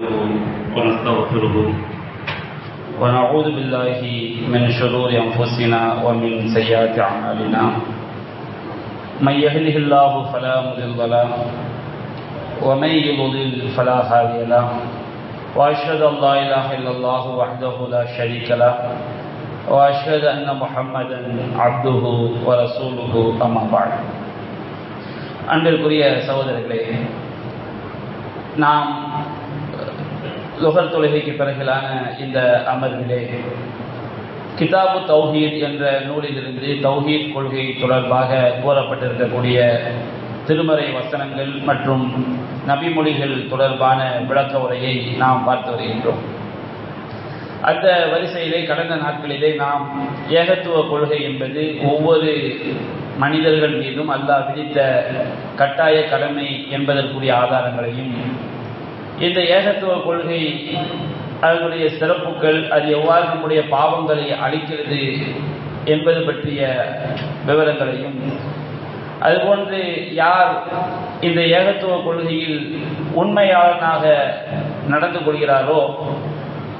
ونستغفره. ونعوذ بالله من شرور أنفسنا ومن سيئات أعمالنا. من يهده الله فلا مضل له ومن يضلل فلا هادي له. وأشهد أن لا إله إلا الله وحده لا شريك له وأشهد أن محمدا عبده ورسوله أما بعد. அன்பிற்குரிய சகோதரர்களே நாம் லுகர் தொழுகைக்கு பிறகிலான இந்த அமர்விலே கிதாபு தௌஹீத் என்ற நூலிலிருந்து தௌஹீத் கொள்கை தொடர்பாக கூறப்பட்டிருக்கக்கூடிய திருமறை வசனங்கள் மற்றும் நபிமொழிகள் தொடர்பான விளக்க உரையை நாம் பார்த்து வருகின்றோம். அந்த வரிசையிலே கடந்த நாட்களிலே நாம் ஏகத்துவ கொள்கை என்பது ஒவ்வொரு மனிதர்கள் மீதும் அல்லாஹ் விதித்த கட்டாய கடமை என்பதற்குரிய ஆதாரங்களையும் இந்த ஏகத்துவ கொள்கை அதனுடைய சிறப்புகள் அது எவ்வாறு நம்முடைய பாவங்களை அளிக்கிறது என்பது பற்றிய விவரங்களையும் அதுபோன்று யார் இந்த ஏகத்துவ கொள்கையில் உண்மையாளனாக நடந்து கொள்கிறாரோ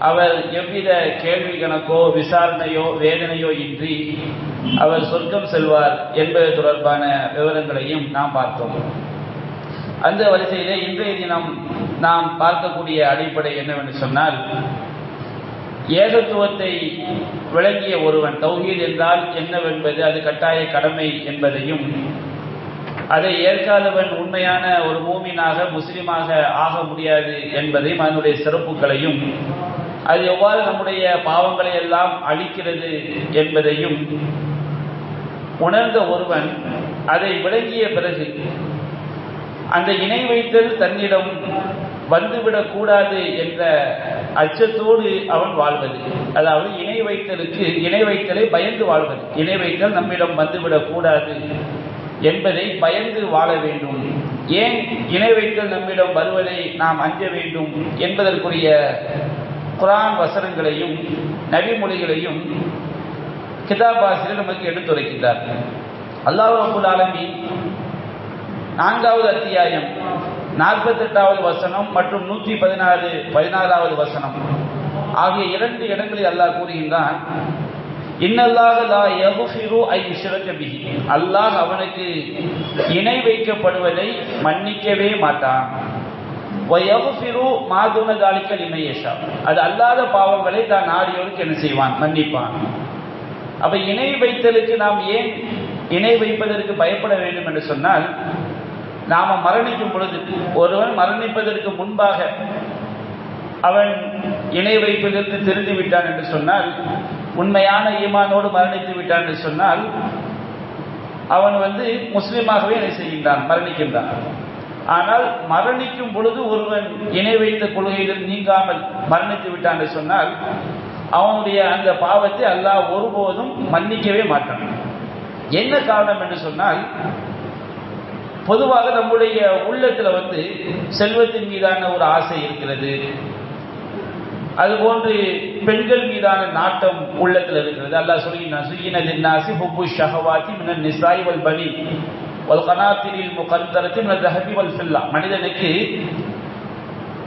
அவர் எவ்வித கேள்வி கணக்கோ விசாரணையோ வேதனையோ இன்றி அவர் சொர்க்கம் செல்வார் என்பது தொடர்பான விவரங்களையும் நாம் பார்த்தோம். அந்த வரிசையிலே இன்றைய தினம் நாம் பார்க்கக்கூடிய அடிப்படை என்னவென்று சொன்னால் ஏகத்துவத்தை விளங்கிய ஒருவன் தௌஹீத் என்றால் என்னவென்பது அது கட்டாய கடமை என்பதையும் அதை ஏற்காதவன் உண்மையான ஒரு மூமினாக முஸ்லிமாக ஆக முடியாது என்பதையும் அதனுடைய சிறப்புகளையும் அது எவ்வாறு நம்முடைய பாவங்களை எல்லாம் அழிக்கிறது என்பதையும் உணர்ந்த ஒருவன் அதை விளங்கிய பிறகு அந்த இணை வைத்தல் தன்னிடம் வந்துவிடக் கூடாது என்ற அச்சத்தோடு அவன் வாழ்வது. அதாவது இணை வைத்தலுக்கு இணை வைத்தலை பயந்து வாழ்வது. இணை வைத்தல் நம்மிடம் வந்துவிடக் கூடாது என்பதை பயந்து வாழ வேண்டும். ஏன் இணை வைத்தல் நம்மிடம் வருவதை நாம் அஞ்ச வேண்டும் என்பதற்குரிய குரான் வசனங்களையும் நபிமொழிகளையும் கிதாபாசிரியர் நமக்கு எடுத்துரைக்கின்றார் அல்லாஹ் அபுல் ஆலமி நான்காவது அத்தியாயம். நாற்பத்தெட்டாவது வசனம் மற்றும் நூற்றி பதினாறு பதினாறாவது வசனம். ஆகிய இரண்டு இடங்களில் அல்லாஹ் கூறுகின்றான் இன்னல்லாக ஐ அல்லாஹ் அவனுக்கு இணை வைக்கப்படுவதை மன்னிக்கவே மாட்டான். வயகுஃபிரு அது அல்லாத பாவங்களை தான் நாடியோருக்கு என்ன செய்வான்? மன்னிப்பான். அப்ப இணை வைத்தலுக்கு நாம் ஏன் இணை வைப்பதற்கு பயப்பட வேண்டும் என்று சொன்னால் நாம மரணிக்கும் பொழுது ஒருவன் மரணிப்பதற்கு முன்பாக அவன் இணை வைப்பதற்கு தெரிந்து விட்டான் என்று சொன்னால் உண்மையான ஈமானோடு மரணித்து விட்டான் என்று சொன்னால் அவன் வந்து முஸ்லீமாகவே என்ன செய்கின்றான்? மரணிக்கின்றான். ஆனால் மரணிக்கும் பொழுது ஒருவன் இணை வைத்த கொள்கையில் நீங்காமல் மரணித்து விட்டான் என்று சொன்னால் அவனுடைய அந்த பாவத்தை அல்லாஹ் ஒருபோதும் மன்னிக்கவே மாட்டான். என்ன காரணம் என்று சொன்னால் பொதுவாக நம்முடைய உள்ளத்தில் வந்து செல்வத்தின் மீதான ஒரு ஆசை இருக்கிறது. அதுபோன்று பெண்கள் மீதான நாட்டம் உள்ளத்தில் இருக்கிறது. அல்லாஹ் சொல்லினான் சுயினதின் நாசி ஹுப்பு ஷஹவாத்தி மினன் நிசாய் வல் பனி வல் கனாத்திரில் முகந்தரத்தி தஹபி வல் ஃபில்லா. மனிதனுக்கு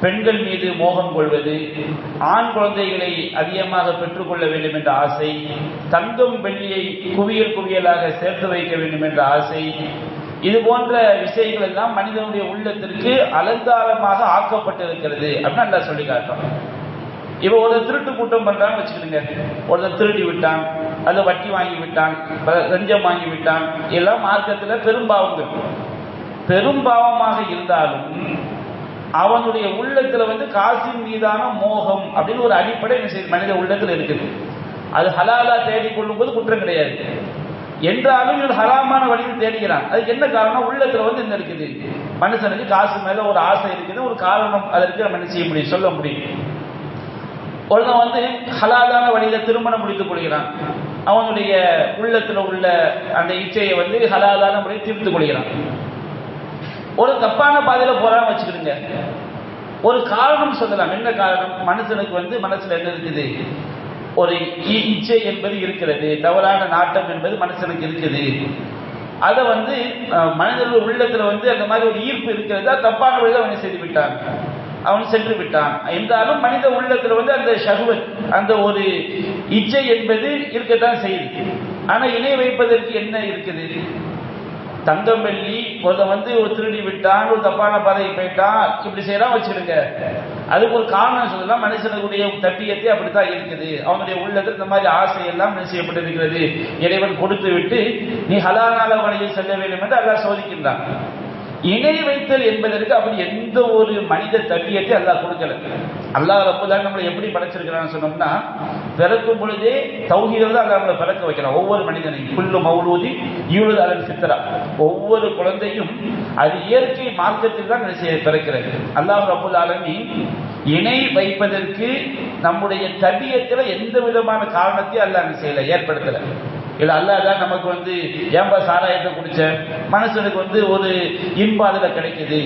பெண்கள் மீது மோகம் கொள்வது ஆண் குழந்தைகளை அதிகமாக பெற்றுக்கொள்ள வேண்டும் என்ற ஆசை தங்கம் வெள்ளியை குவியல் குவியலாக சேர்த்து வைக்க வேண்டும் என்ற ஆசை இது போன்ற விஷயங்கள் எல்லாம் மனிதனுடைய உள்ளத்திற்கு அலங்காரமாக ஆக்கப்பட்டிருக்கிறது அப்படின்னு நல்லா சொல்லி காட்டுறோம் இப்போ ஒரு திருட்டு கூட்டம் பண்றான்னு வச்சுக்கிடுங்க ஒருத்தர் திருடி விட்டான் அல்ல வட்டி வாங்கி விட்டான் லஞ்சம் வாங்கி விட்டான் எல்லாம் மார்க்கத்தில் பெரும்பாவங்கள் பெரும்பாவமாக இருந்தாலும் அவனுடைய உள்ளத்துல வந்து காசின் மீதான மோகம் அப்படின்னு ஒரு அடிப்படை மனித உள்ளத்தில் இருக்குது. அது ஹலாலா தேடிக்கொள்ளும் போது குற்றம் கிடையாது. என்றாலும் இவன் ஹராமான வழியில் தேடுகிறான். அதுக்கு என்ன காரணம்? உள்ளத்துல வந்து என்ன இருக்குது? மனுஷனுக்கு காசு மேல ஒரு ஆசை இருக்குது. ஒரு காரணம் அதற்கு நம்ம என்ன செய்ய முடியும்? சொல்ல முடியும். ஒருத்தன் வந்து ஹலாலான வழியில திருமணம் முடித்துக் கொள்கிறான். அவனுடைய உள்ளத்துல உள்ள அந்த இச்சையை வந்து ஹலாலான முறையில் தீர்த்துக் கொள்கிறான். ஒரு தப்பான பாதையில போறான்னு வச்சுக்கிடுங்க. ஒரு காரணம் சொல்லலாம். என்ன காரணம்? மனுஷனுக்கு வந்து மனசுல என்ன இருக்குது? ஒரு இச்சை என்பது இருக்கிறது தவறான நாட்டம் என்பது மனுஷனுக்கு இருக்குது. அதை வந்து மனிதர்கள் உள்ளத்தில் வந்து அந்த மாதிரி ஒரு ஈர்ப்பு இருக்கிறதா தப்பான வழியில் அவனை செய்து விட்டான் அவன் சென்று விட்டான். என்றாலும் மனித உள்ளத்தில் வந்து அந்த ஷகுவத் அந்த ஒரு இச்சை என்பது இருக்கத்தான் செய்யுது ஆனால் இணை வைப்பதற்கு என்ன இருக்குது? தங்கம் வெள்ளி ஒருத்த வந்து ஒரு திருடி விட்டான் ஒரு தப்பான பாதைக்கு போயிட்டான் இப்படி செய்யலாம் வச்சிருங்க அதுக்கு ஒரு காரணம் சொல்லலாம் மனுஷனுடைய தப்பியத்தை அப்படித்தான் இருக்குது. அவனுடைய உள்ளத்தில் இந்த மாதிரி ஆசையெல்லாம் செய்யப்பட்டிருக்கிறது? இறைவன் கொடுத்து விட்டு நீ ஹலானால வழியில் செல்ல வேண்டும் என்று அல்லா சோதிக்கின்றான். இணை வைத்தல் என்பதற்கு அப்படி எந்த ஒரு மனித தப்பியத்தை அல்லாஹ் கொடுக்கல. அல்லாஹ் ரப்புதான் நம்மளை எப்படி படைச்சிருக்கிறான்னு சொன்னோம்னா பிறக்கும் பொழுதே தௌஹீதில் தான் அல்லாஹ் நம்மளை பிறக்க வைக்கிறான் ஒவ்வொரு மனிதனையும். புல்லு மௌலூதி ஈழுது அலன் சித்திரா ஒவ்வொரு குழந்தையும் அது இயற்கை மார்க்கத்தில் தான் என்ன செய்ய பிறக்கிறது. அல்லாஹ் அப்புல் ஆலமி இணை வைப்பதற்கு நம்முடைய தபியத்தில் எந்த விதமான காரணத்தையும் அல்லாஹ் செய்யலை ஏற்படுத்தலை. இல்லை அல்லா தான் நமக்கு வந்து ஏன்பா சாராயத்தை குடிச்ச மனுஷனுக்கு வந்து ஒரு இன்பம் அதில் கிடைக்குது.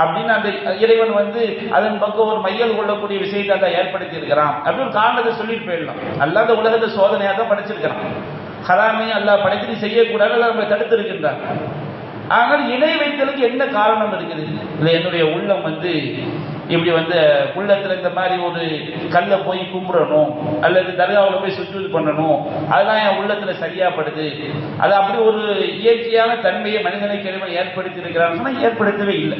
அப்படின்னு அந்த இறைவன் வந்து அதன் பக்கம் ஒரு மையல் கொள்ளக்கூடிய விஷயத்தை அதை ஏற்படுத்தி இருக்கிறான். அப்படின்னு காரணத்தை சொல்லிட்டு போயிடலாம். அல்லா அந்த உலகத்தை சோதனையாக தான் படைச்சிருக்கிறான். ஹராமையும் அல்லா படைத்து செய்யக்கூடாது அல்லாஹ் நம்மளை தடுத்து இருக்கின்றான். ஆனால் இணை வைத்தலுக்கு என்ன காரணம் இருக்குது? இல்லை என்னுடைய உள்ளம் வந்து இப்படி வந்து உள்ளத்தில் இந்த மாதிரி ஒரு கல்லை போய் கும்பிடணும் அல்லது தர்காவில் போய் சுற்று பண்ணணும் அதெல்லாம் என் உள்ளத்தில் சரியாப்படுது. அது அப்படி ஒரு இயற்கையான தன்மையை மனிதனுக்கு இறைவன் ஏற்படுத்தி இருக்கிறான்னு ஏற்படுத்தவே இல்லை.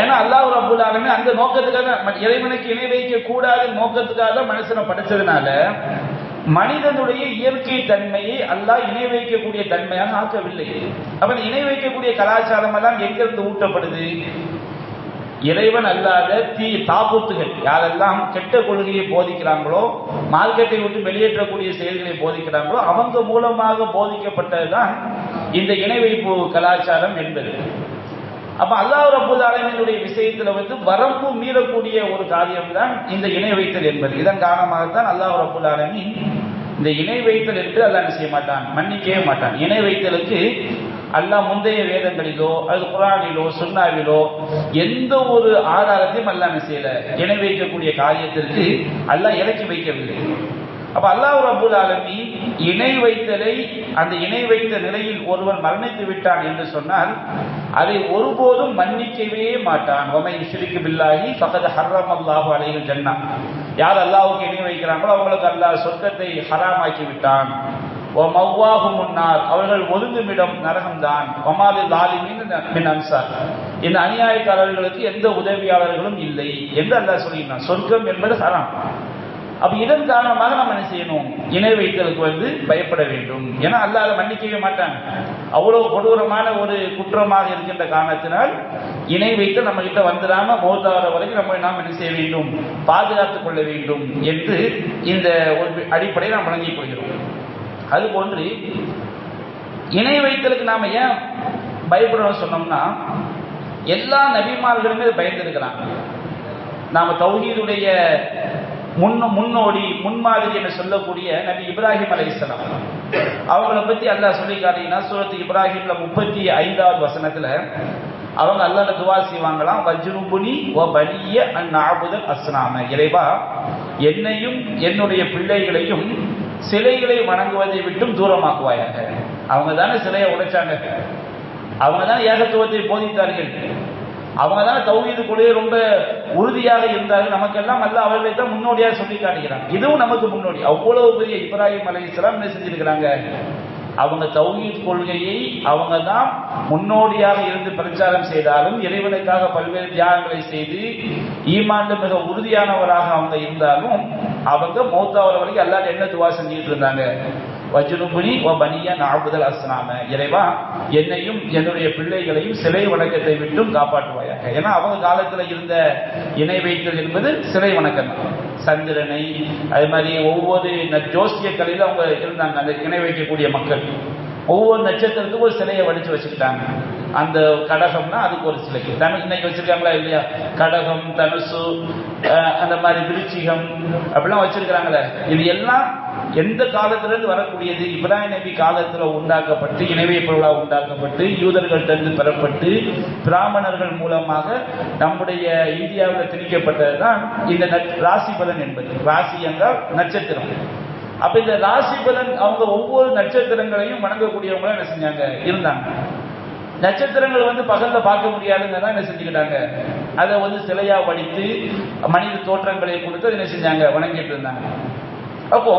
ஏன்னா அல்லாஹ் ரபுல் ஆலமே அந்த நோக்கத்துக்காக தான் இறைவனுக்கு இணை வைக்க கூடாத நோக்கத்துக்காக தான் மனுஷனை படைச்சதுனால மனிதனுடைய இயற்கை தன்மையை அல்லாஹ் இணை வைக்கக்கூடிய தன்மையாக ஆக்கவில்லை. அப்ப இணை வைக்கக்கூடிய கலாச்சாரம் எல்லாம் எங்கிருந்து ஊட்டப்படுது? இறைவன் அல்லாத தீ தாபூத்துகள் யாரெல்லாம் கெட்ட கொள்கையை போதிக்கிறாங்களோ மார்க்கெட்டை விட்டு வெளியேற்றக்கூடிய செயல்களை போதிக்கிறாங்களோ அவங்க மூலமாக போதிக்கப்பட்டதுதான் இந்த இணை வைப்பு கலாச்சாரம் என்பது. அப்ப அல்லாஹ் ரபுல் ஆலமினுடைய விஷயத்துல வந்து வரம்பு மீறக்கூடிய ஒரு காரியம் தான் இந்த இணை வைத்தல் என்பது. இதன் காரணமாகத்தான் அல்லாஹ் ரபுல் ஆலமின் இந்த இணை வைத்தல் என்று அல்லாஹ் செய்ய மாட்டான்? மன்னிக்கவே மாட்டான். இணை வைத்தலுக்கு அல்லாஹ் முந்தைய வேதங்களிலோ அது குரானிலோ சுண்ணாவிலோ எந்த ஒரு ஆதாரத்தையும் அல்லாமல் செய்யலை செய்யல. இணை வைக்கக்கூடிய காரியத்திற்கு அல்லாஹ் இறக்கி வைக்கவில்லை. அப்ப அல்லாஹ் அபுல் ஆலமி இணை வைத்தலை அந்த இணை வைத்த நிலையில் ஒருவன் மரணித்து விட்டான் என்று சொன்னால் அதை ஒருபோதும் மன்னிக்கவே மாட்டான். ஒமை சிரிக்கு பில்லாகி பகத ஹர்ரம் அல்லாஹு அலையில் ஜன்னா யார் அல்லாவுக்கு இணை வைக்கிறாங்களோ அவங்களுக்கு அல்லாஹ் சொர்க்கத்தை ஹராமாக்கி விட்டான். ஓ முன்னார். அவர்கள் ஒதுங்குமிடம் நரகம்தான். ஒமாலி லாலிமின் அன்சார். இந்த அநியாயக்காரர்களுக்கு எந்த உதவியாளர்களும் இல்லை என்று அல்லாஹ் சொல்லியிருந்தான். சொர்க்கம் என்பது ஹராம். அப்ப இதன் காரணமாக நம்ம என்ன செய்யணும்? இணை வைத்தலுக்கு வந்து பயப்பட வேண்டும். ஏன்னா அல்லாத அதை மன்னிக்கவே மாட்டாங்க. அவ்வளவு கொடூரமான ஒரு குற்றமாக இருக்கின்ற காரணத்தினால் இணை வைத்து நம்ம கிட்ட வந்துடாம மௌத்தாவர வரைக்கும் நம்ம நாம் என்ன செய்ய வேண்டும்? பாதுகாத்துக் கொள்ள வேண்டும் என்று இந்த ஒரு அடிப்படையை நாம் வழங்கிக் கொள்கிறோம். அது போன்று இணை வைத்தலுக்கு நாம் ஏன் பயப்படணும்னு சொன்னோம்னா எல்லா நபிமார்களுமே பயந்துருக்கிறாங்க நாம் தௌஹீதுடைய முன்ன முன்னோடி முன்மாதிரி என்று சொல்லக்கூடிய நபி இப்ராஹிம் அலைசனா அவங்களை பற்றி அல்லாஹ் சொல்லி காட்டினா சூரத்து இப்ராஹிம்ல முப்பத்தி ஐந்தாவது வசனத்தில் அவங்க அல்லாஹ் துவா செய்வாங்களாம் வஜ்ருபுனி ஓ பலிய அந்நாபுதல் அஸ்னாம. இறைவா என்னையும் என்னுடைய பிள்ளைகளையும் சிலைகளை வணங்குவதை விட்டும் தூரமாக்குவாயாக. அவங்க தானே சிலையை உடைச்சாங்க. அவங்க தான் ஏகத்துவத்தை போதித்தார்கள். அவங்க தான் தௌஹீது ரொம்ப உறுதியாக இருந்தார்கள். நமக்கெல்லாம் அல்ல அவர்களை தான் முன்னோடியாக சொல்லி காட்டுகிறாங்க இதுவும் நமக்கு முன்னோடி. அவ்வளவு பெரிய இப்ராஹிம் அலை இஸ்லாம் என்ன செஞ்சிருக்கிறாங்க? அவங்க தௌஹீத் கொள்கையை அவங்க தான் முன்னோடியாக இருந்து பிரச்சாரம் செய்தாலும் இறைவனுக்காக பல்வேறு தியாகங்களை செய்து ஈமாண்டு மிக உறுதியானவராக அவங்க இருந்தாலும் அவங்க மௌத்தாவர வரைக்கும் எல்லாரும் என்ன துவா செஞ்சுட்டு இருந்தாங்க? வஜ்ருபுனி ஓ பனியா நாபுதல் அஸ்னாம. இறைவா என்னையும் என்னுடைய பிள்ளைகளையும் சிலை வணக்கத்தை விட்டும் காப்பாற்றுவாயாக. ஏன்னா அவங்க காலத்தில் இருந்த இணை வைத்தல் என்பது சிலை வணக்கம் தான். சந்திரனை அது மாதிரி ஒவ்வொரு ஜோசிய கலையில அவங்க இருந்தாங்க. அந்த இணை வைக்கக்கூடிய மக்கள். ஒவ்வொரு நட்சத்திரத்துக்கும் ஒரு சிலையை வடிச்சு வச்சுக்கிட்டாங்க. அந்த கடகம்னா அதுக்கு ஒரு சிலைக்கு தனு இன்னைக்கு வச்சிருக்காங்களா இல்லையா? கடகம் தனுசு அந்த மாதிரி விருச்சிகம் அப்படிலாம் வச்சிருக்கிறாங்களே. இது எல்லாம் எந்த காலத்திலிருந்து வரக்கூடியது? இப்ராஹிம் நபி காலத்தில் உண்டாக்கப்பட்டு இணைவை பொருளாக உண்டாக்கப்பட்டு யூதர்கள்டிருந்து பெறப்பட்டு பிராமணர்கள் மூலமாக நம்முடைய இந்தியாவில் திணிக்கப்பட்டதுதான் இந்த ராசி பலன் என்பது. ராசி என்றால் நட்சத்திரம். அப்ப இந்த ராசி பலன் அவங்க ஒவ்வொரு நட்சத்திரங்களையும் வணங்கக்கூடியவங்களும் என்ன செஞ்சாங்க? இருந்தாங்க. நட்சத்திரங்கள் வந்து பகல்ல பார்க்க முடியாதுங்க என்ன செஞ்சுக்கிட்டாங்க? அதை வந்து சிலையா வடித்து மனித தோற்றங்களை கொடுத்து என்ன செஞ்சாங்க? வணங்கிட்டு இருந்தாங்க. அப்போ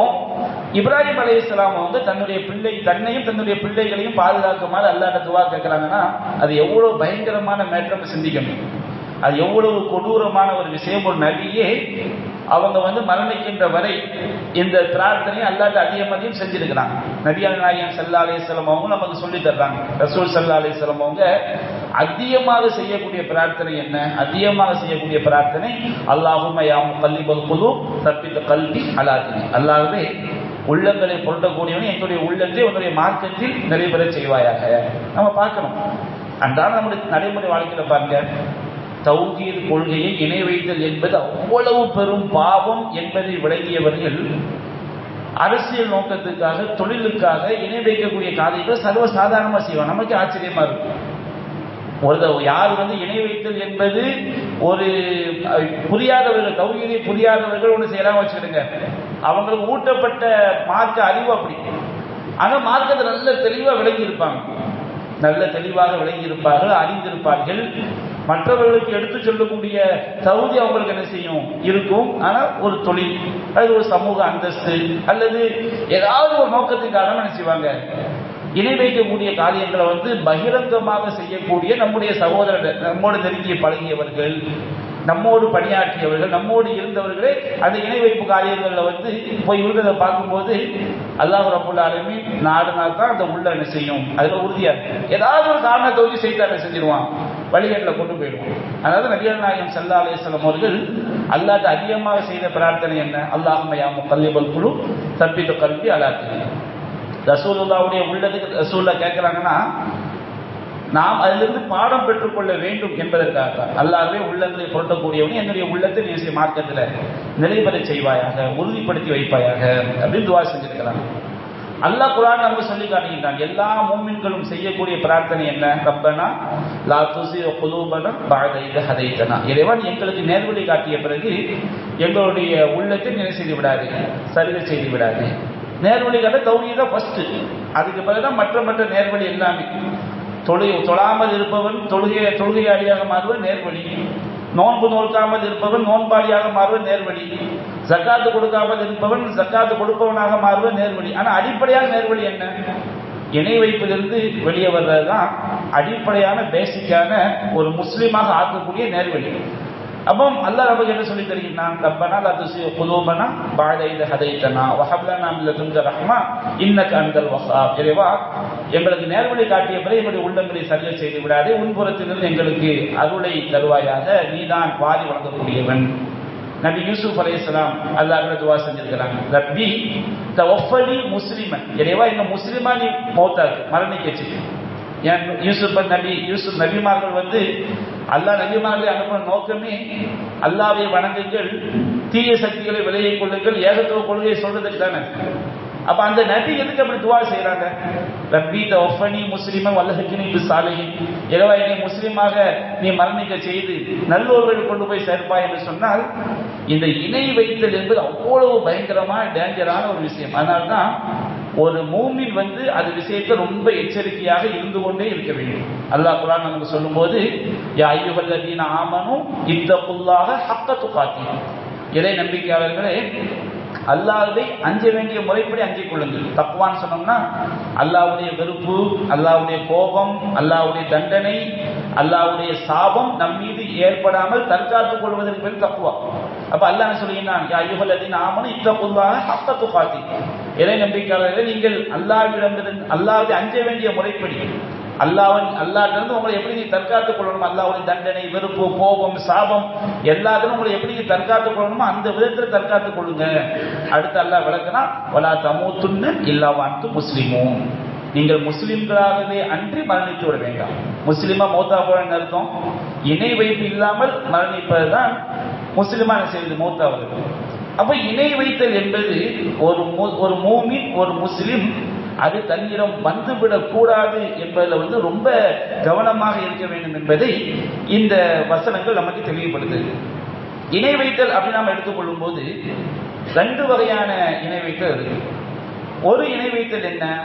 இப்ராஹிம் அலி இஸ்லாம் வந்து தன்னுடைய பிள்ளை தன்னையும் தன்னுடைய பிள்ளைகளையும் பாதுகாக்குமாறு அல்லாட்ட துவா கேட்கிறாங்கன்னா அது எவ்வளவு பயங்கரமான மேற்றம் சிந்திக்கணும் அது எவ்வளவு கொடூரமான ஒரு விஷயம் ஒரு நபியே அவங்க வந்து மரணிக்கின்ற வரை இந்த பிரார்த்தனையை அல்லாட்ட அதிகமதியும் செஞ்சிருக்கிறாங்க நபியல் நாயகம் சல்லா அலிஸ்லாம் அவங்க நமக்கு சொல்லி தர்றாங்க. ரசூல் சல்லா அலிஸ்லாம் அவங்க அதிகமாக செய்யக்கூடிய பிரார்த்தனை என்ன? அதிகமாக செய்யக்கூடிய பிரார்த்தனை அல்லாஹும் யாம் கல்லிபல் குழு தப்பித்த கல்வி அல்லாதினி அல்லாதே உள்ளங்களை புரட்டக்கூடியவன் எங்களுடைய உள்ளத்தை உன்னுடைய மார்க்கத்தில் நிறைவேற செய்வாயாக. நம்ம பார்க்கணும். அன்றாட நம்முடைய நடைமுறை வாழ்க்கையில் பாருங்க தௌகீர் கொள்கையை இணை வைத்தல் என்பது அவ்வளவு பெரும் பாவம் என்பதை விளங்கியவர்கள் அரசியல் நோக்கத்துக்காக தொழிலுக்காக இணை வைக்கக்கூடிய காரியங்களை சர்வசாதாரணமாக செய்வாங்க. நமக்கு ஆச்சரியமா இருக்கும். ஒரு யார் வந்து இணை வைத்தல் என்பது ஒரு புரியாதவர்கள் தௌஹீதை புரியாதவர்கள் ஒன்று செய்யலாம் வச்சுக்கிடுங்க. அவங்களுக்கு ஊட்டப்பட்ட மார்க்க அறிவு அப்படி. ஆனால் மார்க்கத்தை நல்ல தெளிவாக விளங்கி இருப்பாங்க நல்ல தெளிவாக விளங்கி இருப்பார்கள் அறிந்திருப்பார்கள். மற்றவர்களுக்கு எடுத்து சொல்லக்கூடிய தகுதி அவங்களுக்கு என்ன செய்யும்? இருக்கும். ஆனால் ஒரு தொழில் அது ஒரு சமூக அந்தஸ்து அல்லது ஏதாவது ஒரு நோக்கத்துக்காக என்ன செய்வாங்க? இணை வைக்கக்கூடிய காரியங்களை வந்து பகிரங்கமாக செய்யக்கூடிய நம்முடைய சகோதரர்கள் நம்மோடு நெருங்கிய பழகியவர்கள் நம்மோடு பணியாற்றியவர்கள் நம்மோடு இருந்தவர்களே அந்த இணை வைப்பு காரியங்களில் வந்து போய் இருக்கிறத பார்க்கும்போது அல்லாஹ் ரபுல் ஆலமி நாடு நாள் தான் அந்த உள்ள என்ன செய்யும்? அதில் உறுதியாக ஏதாவது ஒரு காரணத்தை வச்சு செய்தாரை செஞ்சிருவான். வழிகட்டில் கொண்டு போயிடுவோம் அதாவது நபிகள் நாயகம் சல்லா அலிஸ்லாம் அவர்கள் அல்லாத அதிகமாக செய்த பிரார்த்தனை என்ன? அல்லாஹ் அல்லாஹ்மயாம கல்லிபல் குழு தப்பித்து கல்வி அல்லாத்து ரசூலுல்லாவுடைய உள்ளதுக்கு ரசூல்லா கேட்குறாங்கன்னா நாம் அதிலிருந்து பாடம் பெற்றுக்கொள்ள வேண்டும் என்பதற்காக. தான் அல்லாஹ்வே உள்ளங்களை புரட்டக்கூடியவங்க என்னுடைய உள்ளத்தை நேசிய மார்க்கத்தில் நிலைபெற செய்வாயாக உறுதிப்படுத்தி வைப்பாயாக அப்படின்னு துவா செஞ்சிருக்கிறாங்க அல்லா குரான் நமக்கு சொல்லி காட்டுகின்றான் எல்லா மூமின்களும் செய்யக்கூடிய பிரார்த்தனை என்ன? ரப்பனா லா துசி குலூபனம் பாதைத ஹதைத்தனா. இறைவன் எங்களுக்கு நேர்வழி காட்டிய பிறகு எங்களுடைய உள்ளத்தை நிலை செய்து விடாது சருகை செய்து விடாது. நேர்வழி காட்ட தௌஹீத் தான் ஃபஸ்ட்டு அதுக்கு பிறகுதான் மற்ற மற்ற நேர்வழி எல்லாமே தொழு தொழாமல் இருப்பவன் தொழுகை தொழுகையாளியாக மாறுவன் நேர்வழி. நோன்பு நோக்காமல் இருப்பவன் நோன்பாளியாக மாறுவன் நேர்வழி. ஜக்காத்து கொடுக்காமல் இருப்பவன் ஜக்காத்து கொடுப்பவனாக மாறுவன் நேர்வழி. ஆனால் அடிப்படையான நேர்வழி என்ன? இணை வைப்பிலிருந்து வெளியே வர்றது தான் அடிப்படையான பேசிக்கான ஒரு முஸ்லீமாக ஆக்கக்கூடிய நேர்வழி. அப்போ அல்லாஹ் நமக்கு என்ன சொல்லி தருகிறான் ரப்பனா லா துசி குலூபனா பாத இத ஹதைத்தனா. வஹப்லனா மின் லதுன்க ரஹ்மா. இன்னக அந்தல் வஹாப். இறைவா எங்களுக்கு நேர்வழி காட்டிய பிறகு எங்களுடைய உள்ளங்களை சரியா செய்து விடாதே. உன்புறத்திலிருந்து எங்களுக்கு அருளை தருவாயாக. நீதான் வாரி வழங்கக்கூடியவன். நபி யூசுப் அலை இஸ்லாம் அல்லாஹ் துவா செஞ்சிருக்கிறாங்க. ரப்பி தவஃபலி முஸ்லிமன். இறைவா இந்த முஸ்லிமா நீ மௌத்தாக்கு மரணிக்கச்சு ஏன் யூசுப் நபி யூசுப் நபிமார்கள் வந்து அல்லாஹ் நபிமார்களை அனுப்பின நோக்கமே அல்லாவை வணங்குங்கள் தீய சக்திகளை விலகிக் கொள்ளுங்கள் ஏகத்துவ கொள்கையை சொல்றதுக்கு தானே. அப்ப அந்த நபி எதுக்கு அப்படி துவா செய்யறாங்க ரப்பி தவஃபனி முஸ்லிமன் வல்லஹக்கினி பி சாலிஹின். இறைவா என்னை முஸ்லீமாக நீ மரணிக்க செய்து நல்லோர்கள் கொண்டு போய் சேர்ப்பாய் என்று சொன்னால் இந்த இணை வைத்தல் என்பது அவ்வளவு பயங்கரமான டேஞ்சரான ஒரு விஷயம். அதனால்தான் ஒரு மூமின் வந்து அது விஷயத்தை ரொம்ப எச்சரிக்கையாக இருந்து கொண்டே இருக்க வேண்டும். அல்லாஹ் குரான் நமக்கு சொல்லும்போது யா ஐயுகல்லதீன ஆமனும் இத்தகுல்லாக ஹக்கத்து காத்தி இறை நம்பிக்கையாளர்களே அல்லாஹை அஞ்ச வேண்டிய முறைப்படி அஞ்சிக் கொள்ளுங்கள். தப்புவான்னு சொன்னோம்னா அல்லாவுடைய வெறுப்பு அல்லாவுடைய கோபம் அல்லாவுடைய தண்டனை அல்லாஹ்வுடைய சாபம் நம் மீது ஏற்படாமல் தற்காத்துக் கொள்வதற்கு பேர் தப்புவா அப்ப அல்லாஹ் என்ன சொல்லுகிறான் ஆமனும் இந்த ஆமனும் ஹக்கத்து காத்தி இறை நம்பிக்கையாளர்களே நீங்கள் அல்லாவிடமிருந்து அல்லாஹ்வை அஞ்ச வேண்டிய முறைப்படி அல்லாவின் அல்லாட்டிலிருந்து உங்களை எப்படி நீ தற்காத்துக் கொள்ளணும் அல்லாவுடைய தண்டனை வெறுப்பு கோபம் சாபம் எல்லாத்திலும் உங்களை எப்படி நீ தற்காத்துக் கொள்ளணுமோ அந்த விதத்தில் தற்காத்துக் கொள்ளுங்க. அடுத்து அல்லாஹ் விளக்குனா வலா தமூத்துன்னு இல்லாவான்ட்டு முஸ்லீமும் நீங்கள் முஸ்லிம்களாகவே அன்றி மரணித்து விட வேண்டாம். முஸ்லிமா மௌத்தா போறன்னு அர்த்தம். இணை வைப்பு இல்லாமல் மரணிப்பதுதான் முஸ்லிமான செய்வது மௌத்தாவது அப்ப இணை வைத்தல் என்பது ஒரு ஒரு மூமின் ஒரு முஸ்லிம் அது தன்னிடம் வந்துவிடக் கூடாது என்பதில் வந்து ரொம்ப கவனமாக இருக்க வேண்டும் என்பதை இந்த வசனங்கள் நமக்கு தெளிவுபடுது இணை வைத்தல் அப்படி நாம் எடுத்துக்கொள்ளும் போது ரெண்டு வகையான இணை வைத்தல் இருக்கு. ஒரு இணை வைத்தல் என்ன?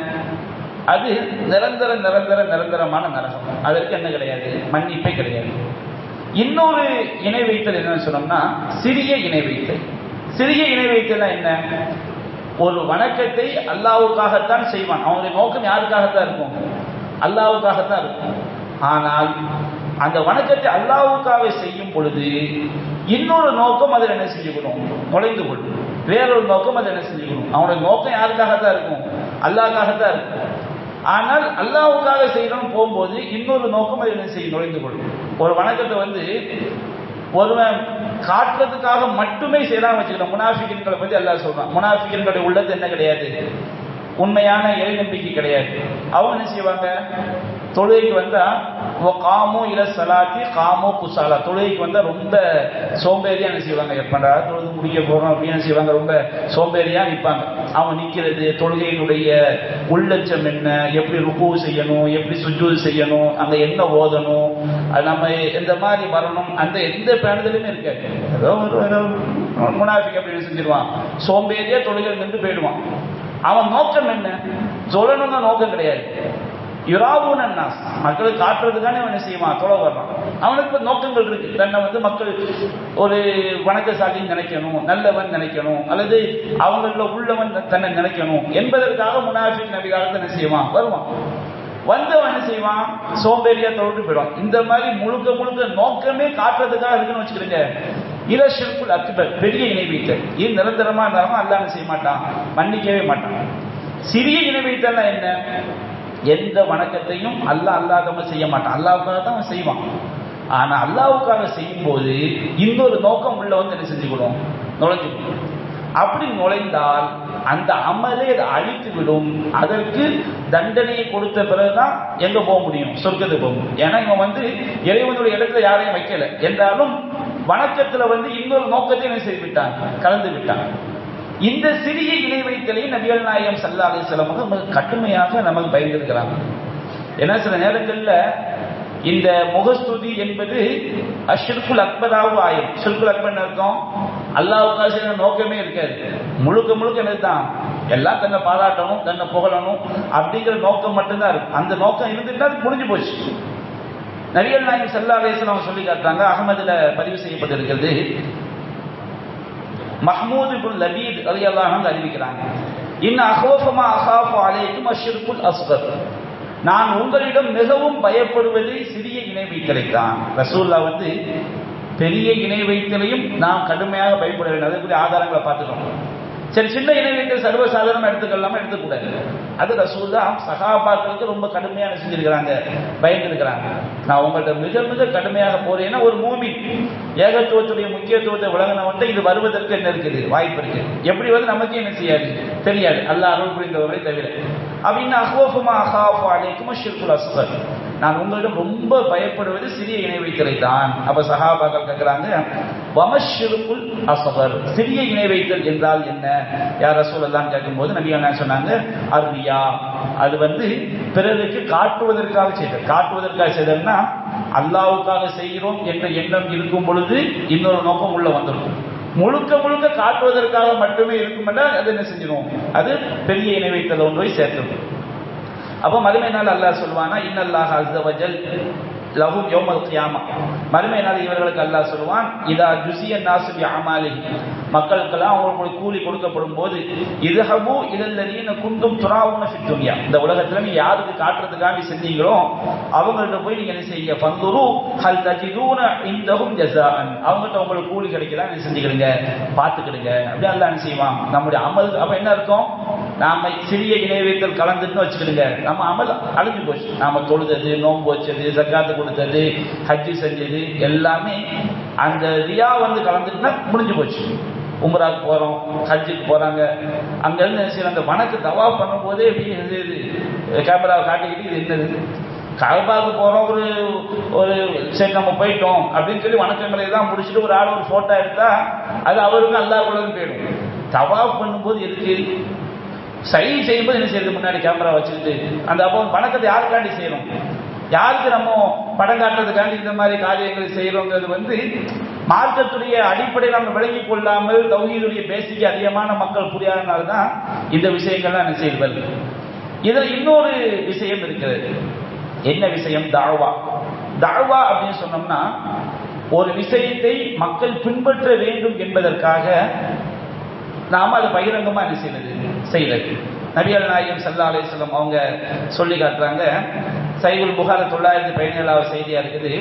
அது நிரந்தர நிரந்தர நிரந்தரமான நரகம். அதற்கு என்ன கிடையாது? மன்னிப்பே கிடையாது. இன்னொரு இணை வைத்தல் என்னன்னு சொன்னோம்னா சிறிய இணை வைத்தல். சிறிய இணை வைத்தல் என்ன? ஒரு வணக்கத்தை அல்லாவுக்காகத்தான் செய்வான். அவனுடைய நோக்கம் யாருக்காகத்தான் இருக்கும்? அல்லாவுக்காகத்தான் இருக்கும். ஆனால் அந்த வணக்கத்தை அல்லாவுக்காக செய்யும் பொழுது இன்னொரு நோக்கம் அதில் என்ன செஞ்சுக்கணும்? நுழைந்து கொள்ளும் வேறொரு நோக்கம் அதை என்ன செஞ்சுக்கணும்? அவனுடைய நோக்கம் யாருக்காகத்தான் இருக்கும்? அல்லாவுக்காகத்தான் இருக்கும். ஆனால் அல்லாவுக்காக செய்யணும்னு போகும்போது இன்னொரு நோக்கம் அதை என்ன செய்யும்? நுழைந்து கொள்ளும் ஒரு வணக்கத்தை வந்து ஒருவன் காட்டுறதுக்காக மட்டுமே செய்யலாம் வச்சுக்கிறோம் முனாஃபிகன்களை பற்றி எல்லாம் சொல்றான். முனாஃபிகன்களுடைய உள்ளது என்ன கிடையாது? உண்மையான இறை நம்பிக்கை கிடையாது. அவங்க என்ன செய்வாங்க? தொழுகைக்கு வந்தால் காமோ இல சலாத்தி காமோ குசாலா. தொழுகைக்கு வந்தால் ரொம்ப சோம்பேறியாக என்ன செய்வாங்க? எப்படா தொழுது முடிக்க போகிறோம் அப்படின்னு செய்வாங்க? ரொம்ப சோம்பேறியாக நிற்பாங்க அவன் நிற்கிறது தொழுகையினுடைய உள்ளட்சம் என்ன? எப்படி ருக்கு செய்யணும்? எப்படி சுஜூது செய்யணும்? அங்கே என்ன ஓதணும்? நம்ம எந்த மாதிரி வரணும்? அந்த எந்த பேனதுலையுமே இருக்காது. ஏதோ ஒரு முனாஃபிக் அப்படின்னு செஞ்சிருவான். சோம்பேறியாக தொழுகை நின்று போயிடுவான். அவன் நோக்கம் என்ன? சொல்லணும்னு நோக்கம் கிடையாது. யுராபூன் அன்னாஸ். மக்களுக்கு காட்டுறதுக்கான அவன் செய்வான்? தொலை வர்றான். அவனுக்கு இப்போ நோக்கங்கள் இருக்கு. தன்னை வந்து மக்கள் ஒரு வணக்கசாலின்னு நினைக்கணும் நல்லவன் நினைக்கணும் அல்லது அவங்கள உள்ளவன் தன்னை நினைக்கணும் என்பதற்காக முனாஃபிக் நபி காலத்தை என்ன செய்வான்? வருவான். வந்தவன் என்ன செய்வான்? சோம்பேறியா தொழுட்டு போயிடுவான். இந்த மாதிரி முழுக்க முழுக்க நோக்கமே காட்டுறதுக்காக இருக்குன்னு வச்சுக்கிறீங்க இலஷிற்குள் அக்பர் பெரிய இணை வைத்தல் இது நிரந்தரமா இருந்தாலும் அல்லாமல் செய்ய மாட்டான்? மன்னிக்கவே மாட்டான். சிறிய இணை வைத்தல்னா என்ன? எந்த வணக்கத்தையும் அல்லாஹ் அல்லாதவங்க செய்ய மாட்டான். அல்லாவுக்காக தான் அவன் செய்வான். ஆனால் அல்லாவுக்காக செய்யும்போது இன்னொரு நோக்கம் உள்ள வந்து என்ன செஞ்சுக்கணும் நுழைஞ்சுக்கணும் அப்படி நுழைந்தால் அந்த அமலே அதை அழித்து விடும் அதற்கு தண்டனையை கொடுத்த பிறகுதான் எங்க போக முடியும்? சொர்க்கத்துக்கு போக முடியும். ஏன்னா இவன் வந்து இறைவனுடைய இடத்துல யாரையும் வைக்கல. என்றாலும் வணக்கத்துல வந்து இன்னொரு நோக்கத்தை என்ன செய்து விட்டான் கலந்து விட்டான் இந்த சிறிய இணை வைத்தலை நபிகள் நாயகம் சல்லா அலிஸ்லாம் மிக கடுமையாக நமக்கு பயந்திருக்கிறாங்க ஏன்னா சில நேரங்களில் இந்த முகஸ்துதி என்பது அஷ்ருக்குல் அக்பராவும் ஆயும். ஷிர்குல் அக்பர் அர்த்தம்? அல்லாவுக்காக சில நோக்கமே இருக்காது. முழுக்க முழுக்க என்னதுதான் எல்லாம் தன்னை பாராட்டணும் தன்னை புகழணும் அப்படிங்கிற நோக்கம் மட்டும்தான் இருக்கும். அந்த நோக்கம் இருந்துட்டு அது முடிஞ்சு போச்சு. நபிகள் நாயகம் சல்லா அவங்க சொல்லி காட்டுறாங்க அகமதுல பதிவு செய்யப்பட்டிருக்கிறது. மஹமூது இப்னு லபீத் அலி அல்லாஹன் அறிவிக்கிறாங்க இன் அஹோஃபமா அஹாஃபு அலைக்கும் அஷிர்குல் அஸ்கர். நான் உங்களிடம் மிகவும் பயப்படுவது சிறிய இணை வைத்தலைத்தான் ரசூல்லா வந்து பெரிய இணை வைத்தலையும் நாம் கடுமையாக பயப்பட வேண்டும். அதுக்குரிய ஆதாரங்களை பார்த்துக்கணும் சரி சின்ன இளைஞர்கள் சர்வசாதாரணம் எடுத்துக்கலாம எடுத்துக்கூடாது. அது ரசூல்லா சகாபாக்களுக்கு ரொம்ப கடுமையாக செஞ்சிருக்கிறாங்க பயந்துருக்கிறாங்க. நான் உங்கள்கிட்ட மிக மிக கடுமையாக போறேன்னா ஒரு மூமி ஏகத்துவத்துடைய முக்கியத்துவத்தை விளங்கினவன்ட்டு இது வருவதற்கு என்ன இருக்குது? வாய்ப்பு இருக்கு. எப்படி வந்து நமக்கு என்ன செய்யாது? தெரியாது. அல்லாஹ் அருள் புரிந்தவரை தவிர. அப்படின்னு அஹோஃபுமா அஹாஃபு அலைக்கும் ஷிர்குல் அஸ்கர் நான் உங்களிடம் ரொம்ப பயப்படுவது சிறிய இணை வைத்தலை தான் அப்ப சகாபாக்கள் கேட்கிறாங்க வமஷிருக்குள் அசகர். சிறிய இணை வைத்தல் என்றால் என்ன? யார் சூழல்லாம் கேட்கும்போது நபி என்ன சொன்னாங்க? அருவியா அது வந்து பிறருக்கு காட்டுவதற்காக செய்தல் காட்டுவதற்காக செய்தல்னா அல்லாவுக்காக செய்கிறோம் என்ற எண்ணம் இருக்கும் பொழுது இன்னொரு நோக்கம் உள்ள வந்திருக்கும். முழுக்க முழுக்க காட்டுவதற்காக மட்டுமே இருக்கும் என்றால் அது என்ன செஞ்சிடும் அது பெரிய இணை வைத்தல் ஒன்றை சேர்த்துடும் அப்போ மறுமை நாள் அல்லாஹ் சொல்வானா இன்னல்லாஹ் அஸ்ஸவஜல் லஹும் யௌமல் கியாமா. மறுமை நாள் இவர்களுக்கு அல்லாஹ் சொல்வான் இதா ஜுசிய நாசு அமாலி மக்களுக்கெல்லாம் அவங்களுக்கு கூலி கொடுக்கப்படும் போது இதுஹபு இதல்லதீன குந்தும் துராவுன ஃபி இந்த உலகத்துல நீ யாருக்கு காட்டுறதுக்காக செஞ்சீங்களோ அவங்கள்ட்ட போய் நீங்க என்ன செய்யுங்க பந்துரு ஹல் தஜிதூன இந்தஹும் ஜஸாஅன். அவங்கள்ட்ட உங்களுக்கு கூலி கிடைக்கலாம் என்ன செஞ்சுக்கிடுங்க பார்த்துக்கிடுங்க. அப்படி அல்லாஹ் என்ன செய்வான்? நம்முடைய அமல் அப்ப என்ன அர்த்தம்? நாம சிறிய இணைவேத்தல் கலந்துன்னு வச்சுக்கிடுங்க நம்ம அமல் அழிஞ்சு போச்சு. நாம தொழுதது நோன்பு வச்சது சக்காத்து கொடுத்தது ஹஜ்ஜி செஞ்சது எல்லாமே அந்த ரியா வந்து கலந்துட்டுனா முடிஞ்சு போச்சு. உம்ராக்கு போகிறோம் ஹஜ்ஜுக்கு போகிறாங்க அங்கேருந்து செய்யணும் அந்த வணக்கு தவா பண்ணும்போதே எப்படி இது கேமராவை காட்டிக்கிட்டு இது என்னது? கல்பாவுக்கு போகிறோம் ஒரு ஒரு சரி நம்ம போயிட்டோம் அப்படின்னு சொல்லி வணக்கங்களை தான் முடிச்சுட்டு ஒரு ஆள் ஒரு ஃபோட்டோ எடுத்தால் அது அவருக்கு அல்லா கூட போயிடும். தவா பண்ணும்போது எதுக்கு? சரி செய்யும்போது என்ன செய்யறது? முன்னாடி கேமரா வச்சுக்கிட்டு அந்த அப்போ பணக்கத்தை யாருக்காண்டி செய்யணும்? யாருக்கு நம்ம படம் காட்டுறதுக்காண்டி இந்த மாதிரி காரியங்களை செய்யறோங்கிறது வந்து மார்க்கத்துடைய அடிப்படையில் நம்ம விளங்கி கொள்ளாமல் தௌஹீதுடைய பேசிக்கு அதிகமான மக்கள் புரியாதனால தான் இந்த விஷயங்கள்லாம் என்ன செய்வது? இதில் இன்னொரு விஷயம் இருக்கிறது. என்ன விஷயம்? தாழ்வா தாழ்வா அப்படின்னு சொன்னோம்னா ஒரு விஷயத்தை மக்கள் பின்பற்ற வேண்டும் என்பதற்காக நாம் அது பகிரங்கமாக என்ன செய்யறது? செய்தது. நபிகள் நாயகம் சல்லா அலிஸ்லம் அவங்க சொல்லி காட்டுறாங்க சைகுல் புகார தொள்ளாயிரத்தி பதினேழாவது செய்தியாக இருக்குது.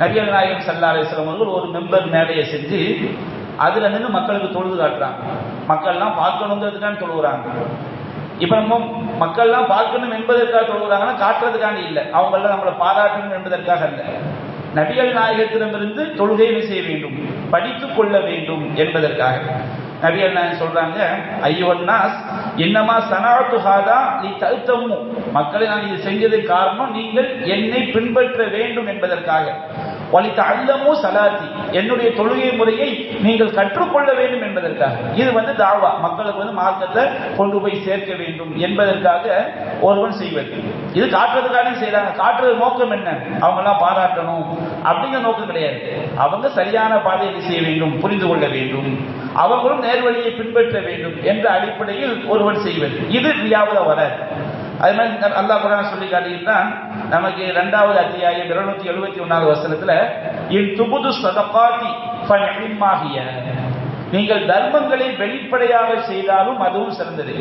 நபிகள் நாயகம் சல்லா அலிஸ்லம் அவர்கள் ஒரு மெம்பர் மேடையை செஞ்சு அதில் நின்று மக்களுக்கு தொழுது காட்டுறாங்க. மக்கள்லாம் பார்க்கணுங்கிறதுக்கான தொழுகிறாங்க இப்போ நம்ம மக்கள்லாம் பார்க்கணும் என்பதற்காக தொழுகிறாங்கன்னா காட்டுறதுக்கான இல்லை. அவங்களாம் நம்மளை பாராட்டணும் என்பதற்காக இல்லை நபிகள் நாயகத்திடமிருந்து தொழுகையை செய்ய வேண்டும் படித்துக் கொள்ள வேண்டும் என்பதற்காக. நபிகள் நாயகம் சொல்றாங்க ஐயோன்னாஸ் என்னமா சனாத்து ஹாதா நீ தழுத்தமும் மக்களை நான் இது செஞ்சது காரணம் நீங்கள் என்னை பின்பற்ற வேண்டும் என்பதற்காக. வலித்த அல்லமோ சலாத்தி. என்னுடைய தொழுகை முறையை நீங்கள் கற்றுக்கொள்ள வேண்டும் என்பதற்காக. இது வந்து தாவா. மக்களுக்கு வந்து மார்க்கத்தை கொண்டு போய் சேர்க்க வேண்டும் என்பதற்காக ஒருவன் செய்வது. இது காட்டுறதுக்காக செய்யறாங்க காட்டுறது நோக்கம் என்ன? அவங்க எல்லாம் பாராட்டணும். அப்படிங்கிற நோக்கம் கிடையாது. அவங்க சரியான பாதையை செய்ய வேண்டும் புரிந்து கொள்ள வேண்டும். அவர்களும் நேர்வழியை பின்பற்ற வேண்டும் என்ற அடிப்படையில் ஒருவன் செய்வது. இது ரியாவுல வராது. அது மாதிரி அல்லாஹ் குரான் சொல்லி காட்டியிருந்தான் நமக்கு இரண்டாவது அத்தியாயம் இருநூத்தி எழுபத்தி ஒன்னாவது வசனத்துல என் துபுது சதப்பாத்தி ஃபனிமாகிய நீங்கள் தர்மங்களை வெளிப்படையாக செய்தாலும் அதுவும் சிறந்தது.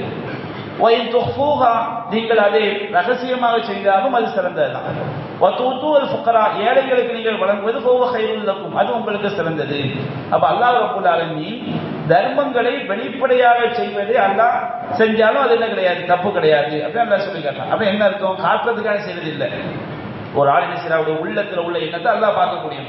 ஒயின் துஃபூஹா நீங்கள் அதை ரகசியமாக செய்தாலும் அது சிறந்ததுதான். ஒத்து ஒரு ஃபுக்கரா ஏழைகளுக்கு நீங்கள் வழங்குவது கோவ கைவுள்ளக்கும் அது உங்களுக்கு சிறந்தது. அப்ப அல்லாஹ் ரபுல் ஆலமீன் தர்மங்களை வெளிப்படையாக செய்வது அல்லாஹ் செஞ்சாலும் அது என்ன கிடையாது? தப்பு கிடையாது. அப்படின்னு அல்லா சொல்லி காட்டலாம் அப்ப என்ன அர்த்தம்? காட்டுறதுக்காக செய்வது இல்லை ஒரு ஆள் என்ன செய்யற அவருடைய உள்ளத்துல உள்ள எண்ணத்தை அல்லா பார்க்கக்கூடிய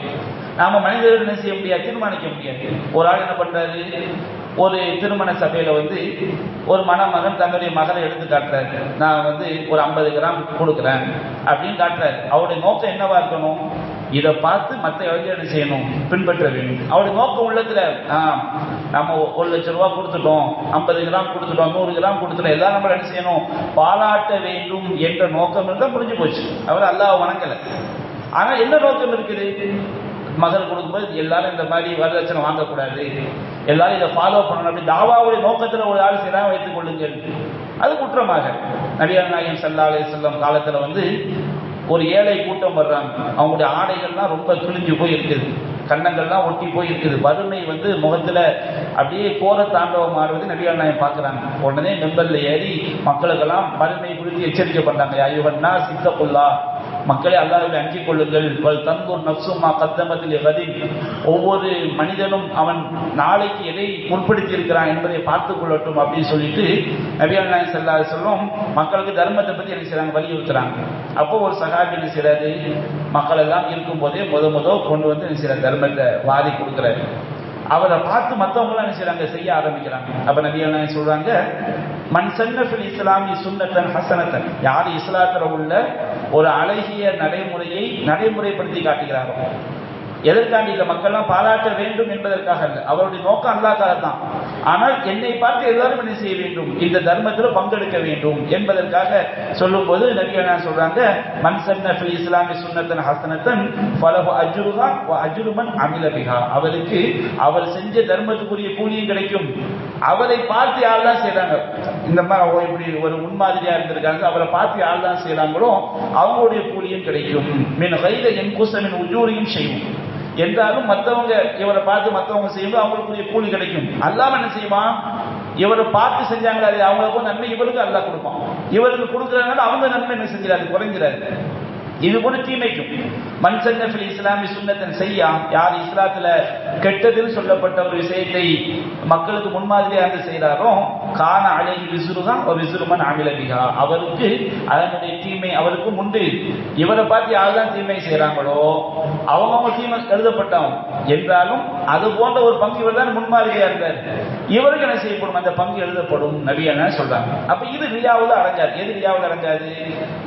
நாம மனிதர்கள் என்ன செய்ய முடியாது? தீர்மானிக்க முடியாது. ஒரு ஆள் என்ன பண்றாரு? ஒரு திருமண சபையில வந்து ஒரு மணமகன் தன்னுடைய மகனை எடுத்து காட்டுறாரு. நான் வந்து ஒரு ஐம்பது கிராம் கொடுக்குறேன் அப்படின்னு காட்டுறாரு. அவருடைய நோக்கம் என்னவா இருக்கணும்? இதை பார்த்து மற்ற இளைஞர்கள் செய்யணும்? பின்பற்ற வேண்டும். அவருடைய நோக்கம் உள்ளத்தில் ஆஹ் நம்ம ஒரு லட்சம் ரூபா கொடுத்துட்டோம் ஐம்பது கிராம் கொடுத்துட்டோம் நூறு கிராம் கொடுத்துட்டோம் எல்லாம் நம்ம என்ன செய்யணும்? பாராட்ட வேண்டும் என்ற நோக்கம் இருந்தால் முடிஞ்சு போச்சு. அவர் அல்லாஹ் வணங்கலை. ஆனால் என்ன நோக்கம் இருக்குது? மகன் கொடுக்கும்போது எல்லாரும் இந்த மாதிரி வரதட்சணை வாங்கக்கூடாது. எல்லாரும் இதை ஃபாலோ பண்ணணும் அப்படி தாவாவுடைய நோக்கத்தில் ஒரு ஆள் செய்யலாம் வைத்துக் கொள்ளுங்கள். அது குற்றமாக. நபியார் நாயகம் சல்லா அலி செல்லம் காலத்தில் வந்து ஒரு ஏழை கூட்டம் வர்றாங்க. அவங்களுடைய ஆடைகள்லாம் ரொம்ப கிழிஞ்சு போய் இருக்குது கன்னங்கள்லாம் ஒட்டி போய் இருக்குது வறுமை வந்து முகத்தில் அப்படியே கோர தாண்டவம் ஆடுவது நபிகள் நாயம் பார்க்குறாங்க உடனே மெம்பரில் ஏறி மக்களுக்கெல்லாம் வறுமை குறித்து எச்சரிக்கை பண்ணாங்க சித்த சித்தப்புல்லா. மக்களை அல்லாஹ்வை அஞ்சிக் கொள்ளுங்கள். வல் தந்தூர் நப்சுமா கத்தமத்தில் ஒவ்வொரு மனிதனும் அவன் நாளைக்கு எதை முற்படுத்தி இருக்கிறான் என்பதை பார்த்துக் கொள்ளட்டும் அப்படின்னு சொல்லிட்டு நபிகள் நாயகம் செல்லா சொல்லும் மக்களுக்கு தர்மத்தை பத்தி என்ன செய்றாங்க? வலியுறுத்துறாங்க. அப்போ ஒரு சகாபி என்ன செய்யறாரு மக்கள் எல்லாம் இருக்கும் போதே முத முத கொண்டு வந்து என்ன செய்யறாரு தர்மத்தை வாரி கொடுக்குறாரு. அவரை பார்த்து மற்றவங்களாம் என்ன செய்யறாங்க செய்ய ஆரம்பிக்கிறாங்க. அப்ப நபிகள் நாயகம் சொல்றாங்க மன் சன்னஃபில் இஸ்லாமி சுன்னத்தன் ஹசனத்தன். யார் இஸ்லாத்தில் உள்ள ஒரு அழகிய நடைமுறையை நடைமுறைப்படுத்தி காட்டுகிறாரோ? எதற்காண்டி இந்த மக்கள்லாம் பாராட்ட வேண்டும் என்பதற்காக அல்ல. அவருடைய நோக்கம் அல்லாக்காக தான். ஆனால் என்னை பார்த்து எல்லாரும் என்ன செய்ய வேண்டும்? இந்த தர்மத்தில் பங்கெடுக்க வேண்டும் என்பதற்காக சொல்லும்போது நபிகள் என்ன சொல்றாங்க? மண் சன்னஃபில் இஸ்லாமி சுன்னத்தன் ஹசனத்தன் பல அஜுருகா அஜுருமன் அமிலபிகா அமில அவருக்கு அவர் செஞ்ச தர்மத்துக்குரிய கூலியும் கிடைக்கும். அவரை பார்த்து யாரெல்லாம் தான் இந்த மாதிரி அவங்க இப்படி ஒரு முன்மாதிரியா இருந்திருக்காங்க அவரை பார்த்து யார் தான் செய்யலாங்களோ அவங்களுடைய கூலியும் கிடைக்கும். மீன் கைத என் கூசமின் உஜூரியும் செய்யும் என்றாலும் மற்றவங்க இவரை பார்த்து மற்றவங்க செய்யும்போது அவங்களுக்குரிய கூலி கிடைக்கும். அல்லாம என்ன செய்வான் இவரை பார்த்து செஞ்சாங்களா அது அவங்களுக்கும் நன்மை இவருக்கு அல்லா கொடுப்பான். இவருக்கு கொடுக்குறதுனால அவங்க நன்மை என்ன செஞ்சிடாது குறைஞ்சிடாது இது கூட தீமைக்கும் மண் சன்னஃபில் இஸ்லாமி சுன்னத்தன் செய்யா யார் இஸ்லாத்துல கெட்டதுன்னு சொல்லப்பட்ட ஒரு விஷயத்தை மக்களுக்கு முன்மாதிரியாக இருந்து செய்கிறாரோ காண அழகி விசுறுதான் ஒரு விசுறுமன் அமிலபிகா அவருக்கு அதனுடைய தீமை அவருக்கும் உண்டு. இவரை பார்த்து யாருதான் தீமை செய்கிறாங்களோ அவங்கவுங்க தீமை எழுதப்பட்டவங்க. என்றாலும் அது போன்ற ஒரு பங்கு இவர் தான் முன்மாதிரியா இருந்தார். இவருக்கு என்ன செய்யப்படும் அந்த பங்கு எழுதப்படும். நபியான சொல்றாங்க? அப்ப இது ரியாவில் அடைஞ்சாது எது ரியாவில் அடைஞ்சாது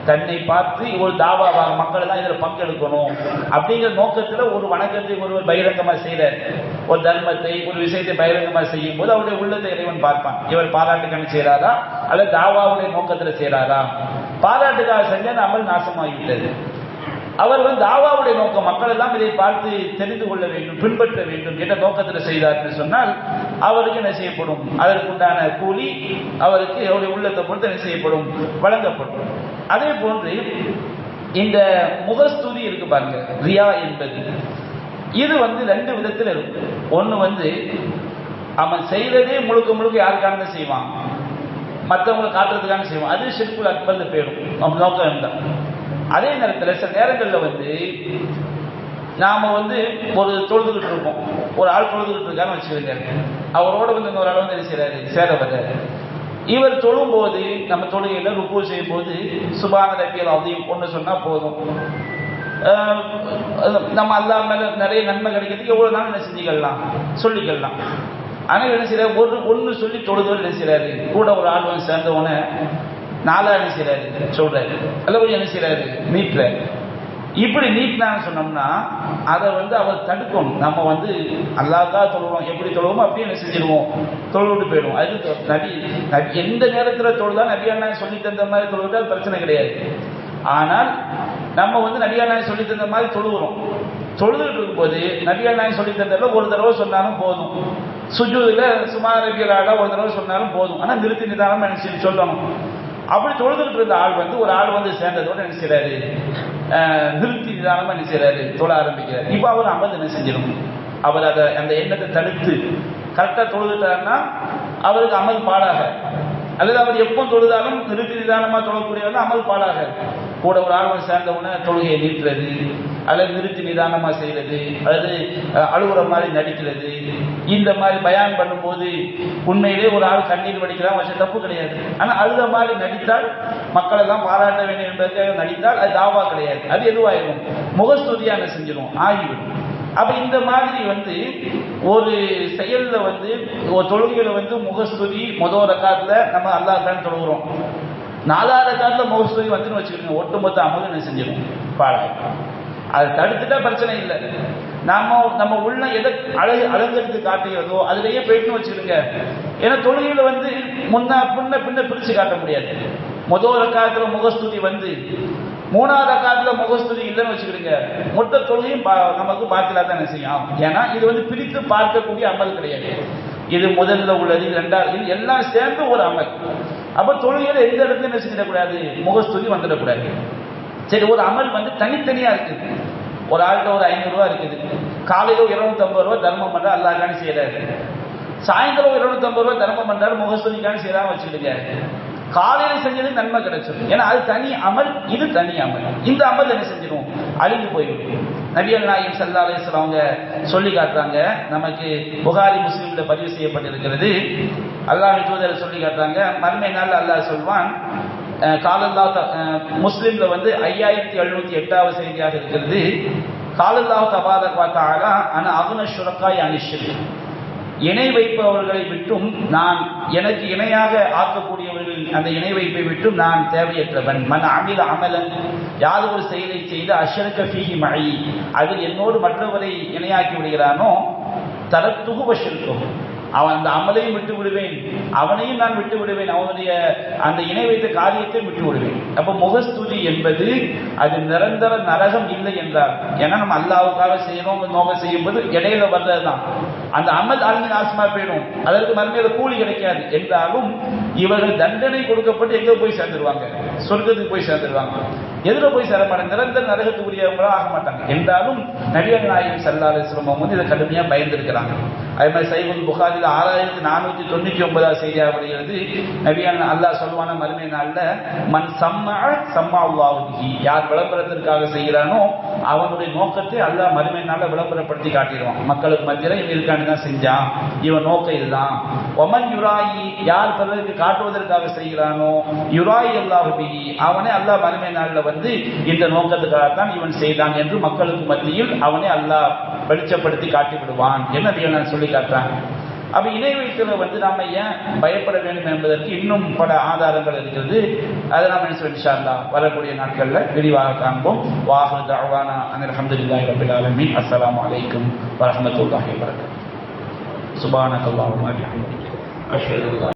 தன்னை பார்த்து ஒரு தாவாவாக மக்கள் தான் இதுல பங்கெடுக்கணும் அப்படிங்கிற நோக்கத்துல ஒரு வணக்கத்தை ஒருவர் பகிரங்கமா செய்யறார் ஒரு தர்மத்தை ஒரு விஷயத்தை பகிரங்கமா செய்யும் போது அவருடைய உள்ளத்தை இறைவன் பார்ப்பான். இவர் பாராட்டுக்கான செய்யறாரா அல்லது தாவாவுடைய நோக்கத்துல செய்யறாரா பாராட்டுக்காக செஞ்ச அமல் நாசமாகிவிட்டது. அவர் வந்து தாவாவுடைய நோக்கம் மக்கள் எல்லாம் இதை பார்த்து தெரிந்து கொள்ள வேண்டும் பின்பற்ற வேண்டும் என்ற நோக்கத்தில் செய்தார் என்று சொன்னால் அவருக்கு என்ன செய்யப்படும்? அதற்குண்டான கூலி அவருக்கு அவருடைய உள்ளத்தை பொறுத்து என்ன செய்யப்படும்? வழங்கப்படும். அதே போன்று இந்த முகஸ்துதி இருக்கு பாருங்க ரியா என்பது. இது வந்து ரெண்டு விதத்தில் இருக்கு. ஒன்று வந்து அவன் செய்ததே முழுக்க முழுக்க யாருக்கான செய்வான்? மற்றவங்களை காட்டுறதுக்கான செய்வான். அது ஷெட்குல் அக்பர்ல போயிடும். அவன் நோக்கம் இருந்தால் அதே நேரத்தில் சில நேரங்களில் வந்து நாம் வந்து ஒரு தொழுதுகிட்டு இருப்போம். ஒரு ஆள் தொழுதுகிட்டு இருக்கான்னு வச்சுக்கோங்க அவரோட வந்து இன்னொரு ஆள் வந்து என்ன செய்யறாரு சேர வர்றாரு. இவர் தொழும்போது நம்ம தொழுகையில் ருக்கு செய்யும் போது சுபான ரப்பியல் அதையும் ஒன்று சொன்னால் போதும். நம்ம அல்லா மேலே நிறைய நன்மை கிடைக்கிறதுக்கு எவ்வளோ நாள் என்ன செஞ்சுக்கலாம்? சொல்லிக்கலாம். ஆனால் என்ன செய்யறாரு ஒரு ஒன்று சொல்லி தொழுதல் என்ன செய்யறாரு கூட ஒரு ஆள் வந்து சேர்ந்தவன நாலா என்ன செய்யறாரு சொல்றாரு. அல்ல கொஞ்சம் என்ன செய்யறாரு நீட்டுறாரு. இப்படி நீட்டினான்னு சொன்னோம்னா அதை வந்து அவர் தடுக்கும் நம்ம வந்து அல்லாதா தொழுவோம் எப்படி தொழுவோமோ அப்படியே என்ன செஞ்சிருவோம். தொழுவிட்டு போயிடும் அது நபி நபி எந்த நேரத்தில் தொழுதா நபியானா சொல்லி தந்த மாதிரி தொழுவிட்டு அது பிரச்சனை கிடையாது. ஆனால் நம்ம வந்து நபியானா சொல்லி தந்த மாதிரி தொழுகிறோம். தொழுதுட்டு இருக்கும்போது நபியானா சொல்லி தந்ததில் ஒரு தடவை சொன்னாலும் போதும். சுஜூதில் சுமார் ரபியலாக ஒரு தடவை சொன்னாலும் போதும். ஆனால் நிறுத்தி நிதானமாக என்ன சொல்லணும் அப்படி தொழுதுகிட்டு இருந்த ஆள் வந்து ஒரு ஆள் வந்து சேர்ந்ததோட என்ன செய்யறாரு நிறுத்தி நிதானமா என்ன செய்யறாரு தொழ ஆரம்பிக்கிறார். இப்போ அவர் அமர்ந்து என்ன செஞ்சிடும்? அவர் அதை அந்த எண்ணத்தை தடுத்து கரெக்டாக தொழுதுட்டாருன்னா அவருக்கு அமல் பாடாக. அல்லது அவர் எப்போ தொழுதாலும் நிறுத்தி நிதானமா தொழக்கூடியவர் அமல் பாடாக. கூட ஒரு ஆர்வம் வந்து சேர்ந்தவுடனே தொழுகையை நீட்டுறது அல்லது நிறுத்தி நிதானமாக செய்கிறது அல்லது அழுகுற மாதிரி நடிக்கிறது. இந்த மாதிரி பயான் பண்ணும்போது உண்மையிலே ஒரு ஆள் கண்ணீர் வடிக்கலாம் வச்ச தப்பு கிடையாது. ஆனால் அழுத மாதிரி நடித்தால் மக்கள் எல்லாம் பாராட்ட வேண்டும் என்பதற்காக நடித்தால் அது தாவா கிடையாது. அது எதுவாயிரும் முகஸ்துதியாக செஞ்சிடும் ஆகிவிடும். அப்போ இந்த மாதிரி வந்து ஒரு செயலில் வந்து ஒரு தொழுகையில் வந்து முகஸ்துதி முதல் ரக்காத்துல நம்ம அல்லாஹ் தொழுகிறோம். நாலாவது காலத்தில் முகஸ்துதி வந்துன்னு வச்சுக்கோங்க. ஒட்டுமொத்த அமல் என்ன செஞ்சிடும் பாழாயிடும் அதை தடுத்துட்டா பிரச்சனை இல்லை. நாம நம்ம உள்ள எதை அழகு அலங்கரித்து காட்டுகிறதோ அதுலேயே போயிட்டு வச்சுக்கோங்க. ஏன்னா தொழுகையில் வந்து முன்ன பின்ன பின்ன பிரித்து காட்ட முடியாது. முதல் காலத்தில் முகஸ்துதி வந்து மூணாவது ரக்காத்துல முகஸ்துதி இல்லைன்னு வச்சுக்கிடுங்க மொத்த தொழுகையும் நமக்கு பாத்திலா தான் செய்யும். ஏன்னா இது வந்து பிரித்து பார்க்கக்கூடிய அமல் கிடையாது. இது முதல்ல உள்ளது இது ரெண்டாவது இது எல்லாம் சேர்ந்து ஒரு அமல். அப்போ தொழுகையில் எந்த இடத்துல என்ன செஞ்சிடக்கூடாது? முகஸ்துதி வந்துடக்கூடாது. சரி ஒரு அமல் வந்து தனித்தனியாக இருக்குது. ஒரு ஆள்கிட்ட ஒரு ஐநூறுரூவா இருக்குது. காலையில் ஒரு இருநூத்தம்பது ரூபா தர்மம் பண்ணுறா அல்லாக்கான்னு செய்கிறாரு சாயந்தரம் இருநூத்தம்பது ரூபா தர்மம் பண்ணுறாரு முகஸ்துதிக்கான்னு செய்யறாங்க வச்சுக்கிடுங்க காலையில் செஞ்சது நன்மை கிடைச்சிடும். ஏன்னா அது தனி அமல் இது தனி அமல். இந்த அமல் என்ன செஞ்சிடும்? அழிஞ்சு போய்விடும் நபியல் நாயம் சல்லா அலிஸ்லாம் அவங்க சொல்லி காட்டுறாங்க. நமக்கு புகாரி முஸ்லீமில் பதிவு செய்யப்பட்டிருக்கிறது. அல்லாஹ் தூதர் சொல்லி காட்டுறாங்க. மறுமை நாள் அல்லாஹ் சொல்வான் காலல்லா முஸ்லீம்ல வந்து ஐயாயிரத்தி எழுநூத்தி எட்டாவது செய்தியாக இருக்கிறது. காலல்லா தபாத பார்த்தாரா ஆனால் அகுன சுரக்காய் அனிஷில் இணை வைப்பவர்களை விட்டும் நான் எனக்கு இணையாக ஆக்கக்கூடியவர்கள் அந்த இணை வைப்பை விட்டும் நான் தேவையற்றவன். மன் அமில அமலன் யாது ஒரு செயலை செய்து அஷரக்க ஃபீஹி மழை அதில் என்னோடு மற்றவரை இணையாக்கி விடுகிறானோ தரத்துகு வஷிருக்கும் அவன் அந்த அமலையும் விட்டு விடுவேன் அவனையும் நான் விட்டு விடுவேன் அவனுடைய அந்த இணை வைத்த காரியத்தையும் விட்டு விடுவேன். அப்போ முகஸ்துதி என்பது அது நிரந்தர நரகம் இல்லை என்றார். ஏன்னா நம்ம அல்லாவுக்காக செய்யறோம் நோக்கம் செய்யும்போது இடையில வர்றதுதான். அந்த அமல் அழிஞ்சு நாசமா போயிடும். அதற்கு மறுமையில கூலி கிடைக்காது. என்றாலும் இவர்கள் தண்டனை கொடுக்கப்பட்டு எங்க போய் சேர்ந்துருவாங்க? சொர்க்கத்துக்கு போய் சேர்ந்துருவாங்க. எதுல போய் சேர நிரந்தர நரகத்துக்குரியவங்களா ஆக மாட்டாங்க. என்றாலும் நடிகர் நாயகம் சல்லாத சிரமம் வந்து இதை கடுமையா பயந்துருக்கிறாங்க. அதே மாதிரி சைபுல் புகாரில் ஆறாயிரத்தி நானூத்தி தொண்ணூத்தி ஒன்பதாவது செய்தியாக வருகிறது. நபியான அல்லாஹ் சொல்வான மறுமை நாள்ல மண் சம்மா சம்மா உல்லாவுகி யார் விளம்பரத்திற்காக செய்கிறானோ அவனுடைய நோக்கத்தை அல்லாஹ் மறுமை நாள்ல விளம்பரப்படுத்தி காட்டிடுவான். மக்களுக்கு மத்தியில இருக்கான். இருக்கான்னு தான் செஞ்சான் இவன் நோக்கம் இதுதான் ஒமன் யுராயி யார் பிறருக்கு காட்டுவதற்காக செய்கிறானோ யுராயி அல்லாஹுபிகி அவனே அல்லாஹ் மறுமை நாளில் வந்து இந்த நோக்கத்துக்காகத்தான் இவன் செய்தான் என்று மக்களுக்கு மத்தியில் அவனே அல்லாஹ் வெளிச்சப்படுத்தி காட்டி விடுவான் என்ன நான் சொல்லி காட்டுறான்? அப்ப இணை வைத்தல வந்து நாம ஏன் பயப்பட வேண்டும் என்பதற்கு இன்னும் பல ஆதாரங்கள் இருக்கிறது. அதை நாம் என்ன சொல்லி வரக்கூடிய நாட்கள்ல விரிவாக காண்போம். வாஹு தவானா அனில் அஹமதுல்லாஹி ரபில் வலைக்கும் வரமத்துல்லாஹி அலைக்கும் سبحانك اللهم وبحمدك أشهد أن لا